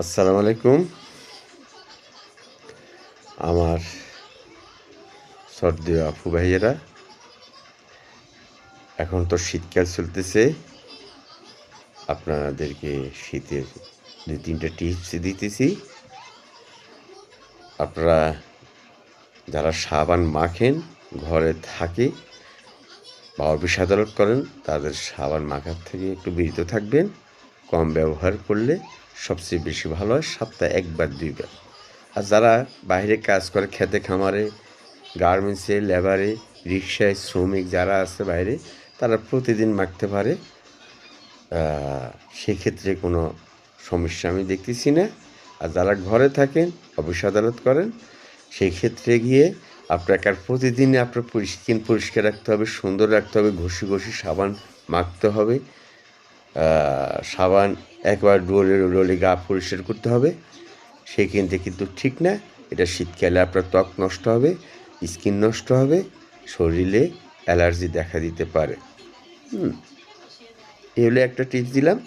আসসালামু আলাইকুম। আমার সর্দি আপু ভাইয়েরা, এখন তো শীতকাল চলতেছে। আপনাদেরকে শীতের দুই তিনটা টিপস দিতেছি। আপনারা যারা সাবান মাখেন, ঘরে থাকে বা অফিস আদালত করেন, তাদের সাবান মাখার থেকে একটু বিরত থাকবেন, কম ব্যবহার করলে সবচেয়ে বেশি ভালো হয় সপ্তাহে একবার, দুইবার। আর যারা বাইরে কাজ করে, খেতে খামারে, গার্মেন্টসে, লেবারে, রিক্সায় শ্রমিক যারা আছে বাইরে, তারা প্রতিদিন মাখতে পারে। সেক্ষেত্রে কোনো সমস্যা আমি দেখতেছি না। আর যারা ঘরে থাকেন, অফিস আদালত করেন সেই ক্ষেত্রে গিয়ে আপনাকে আর প্রতিদিন আপনার স্কিন পরিষ্কার রাখতে হবে, সুন্দর রাখতে হবে, ঘষি ঘষি সাবান মাখতে হবে। সাবান, একবার রোলে রোলে গা পরিষ্কার করতে হবে। সেক্ষেত্রে কিন্তু ঠিক না। এটা শীতকালে আপনার ত্বক নষ্ট হবে, স্কিন নষ্ট হবে, শরীরে অ্যালার্জি দেখা দিতে পারে। হুম, এ হলো একটা টিপস দিলাম।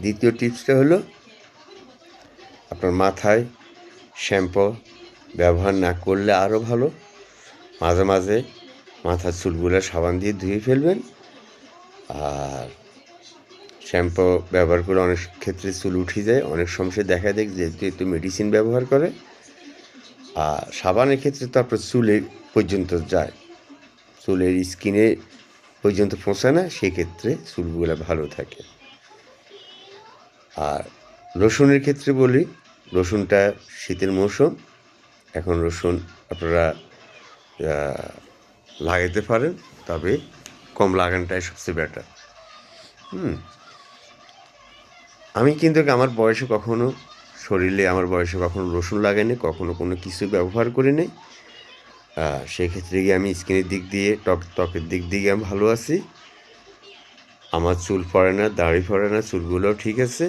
দ্বিতীয় টিপসটা হলো আপনার মাথায় শ্যাম্পু ব্যবহার না করলে আরও ভালো। মাঝে মাঝে মাথার চুলগুলো সাবান দিয়ে ধুয়ে ফেলবেন। আর শ্যাম্পু ব্যবহার করে অনেক ক্ষেত্রে চুল উঠে যায়, অনেক সমস্যা দেখা দেয় যেহেতু একটু মেডিসিন ব্যবহার করে, আর সাবানের ক্ষেত্রে তো আপনার চুলে পর্যন্ত যায়, চুলের স্কিনে পর্যন্ত পৌঁছায় না, সেক্ষেত্রে চুলগুলো ভালো থাকে। আর রসুনের ক্ষেত্রে বলি, রসুনটা শীতের মৌসুম, এখন রসুন আপনারা লাগাইতে পারেন, তবে কম লাগানটাই সবচেয়ে বেটার হুম। আমি কিন্তু আমার বয়সে কখনো শরীরে আমার বয়সে কখনো রসুন লাগাইনি, কখনো কোনো কিছু ব্যবহার করিনি। সেক্ষেত্রে গিয়ে আমি স্কিনের দিক দিয়ে টক ত্বকের দিক দিয়ে আমি ভালো আছি। আমার চুল পড়ে না, দাড়ি পড়ে না, চুলগুলোও ঠিক আছে।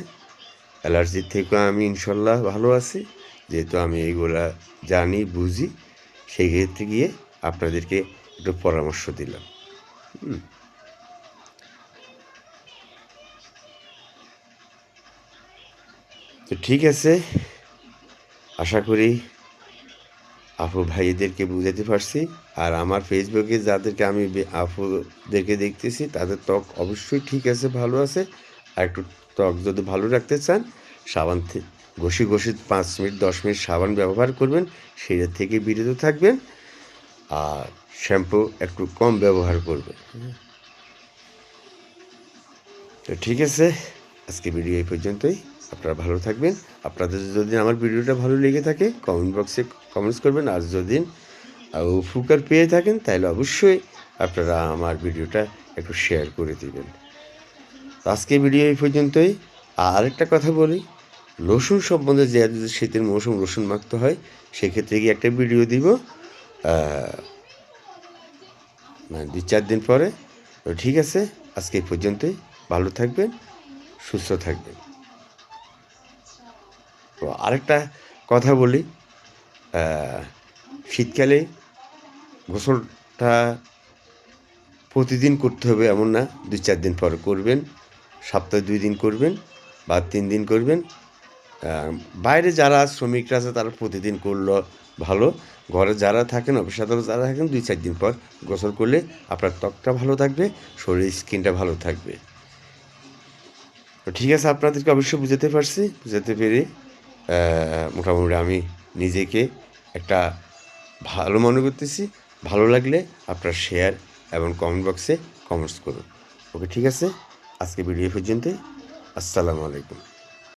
অ্যালার্জির থেকেও আমি ইনশাল্লাহ ভালো আছি। যেহেতু আমি এইগুলা জানি, বুঝি সেই ক্ষেত্রে গিয়ে আপনাদেরকে একটু পরামর্শ দিলাম। হুম। তো ঠিক আছে। আশা করি আপু ভাইদেরকে বুঝাতে পারছি। আর আমার ফেসবুকে যাদেরকে আমি আপুদেরকে দেখতেছি, তাদের ত্বক অবশ্যই ঠিক আছে, ভালো আছে। আর একটু ত্বক যদি ভালো রাখতে চান, সাবান ঘষি ঘষি পাঁচ মিনিট, দশ মিনিট সাবান ব্যবহার করবেন, সেটা থেকে বিরত থাকবেন। আর শ্যাম্পু একটু কম ব্যবহার করবেন। তো ঠিক আছে, আজকে ভিডিও এই পর্যন্তই। আপনারা ভালো থাকবেন। আপনাদের যদি আমার ভিডিওটা ভালো লেগে থাকে কমেন্ট বক্সে কমেন্টস করবেন। আর যদি উপকার পেয়ে থাকেন, তাহলে অবশ্যই আপনারা আমার ভিডিওটা একটু শেয়ার করে দেবেন। আজকে ভিডিও এই পর্যন্তই। আর একটা কথা বলি, রসুন সম্বন্ধে যে শীতের মৌসুম রসুন মাখতে হয়, সেক্ষেত্রে গিয়ে একটা ভিডিও দিব মানে দুই চার দিন পরে। তো ঠিক আছে, আজকে এই পর্যন্তই। ভালো থাকবেন, সুস্থ থাকবেন। তো আরেকটা কথা বলি শীতকালে গোসলটা প্রতিদিন করতে হবে এমন না, দুই চার দিন পর করবেন, সপ্তাহে দুই দিন করবেন বা তিন দিন করবেন। বাইরে যারা শ্রমিকরা আছে তারা প্রতিদিন করল ভালো, ঘরে যারা থাকেন, অফিস আদালত যারা থাকেন, দুই চার দিন পর গোসল করলে আপনার ত্বকটা ভালো থাকবে, শরীর, স্কিনটা ভালো থাকবে। তো ঠিক আছে, আপনাদেরকে অবশ্যই বুঝাতে পারছি, বুঝাতে পেরে মোটামুটি আমি নিজেকে একটা ভালো মনে করতেছি, ভালো লাগলে আপনার শেয়ার এবং কমেন্ট বক্সে কমেন্টস করুন। ওকে ঠিক আছে? আজকে ভিডিও পর্যন্তই। আসসালামু আলাইকুম।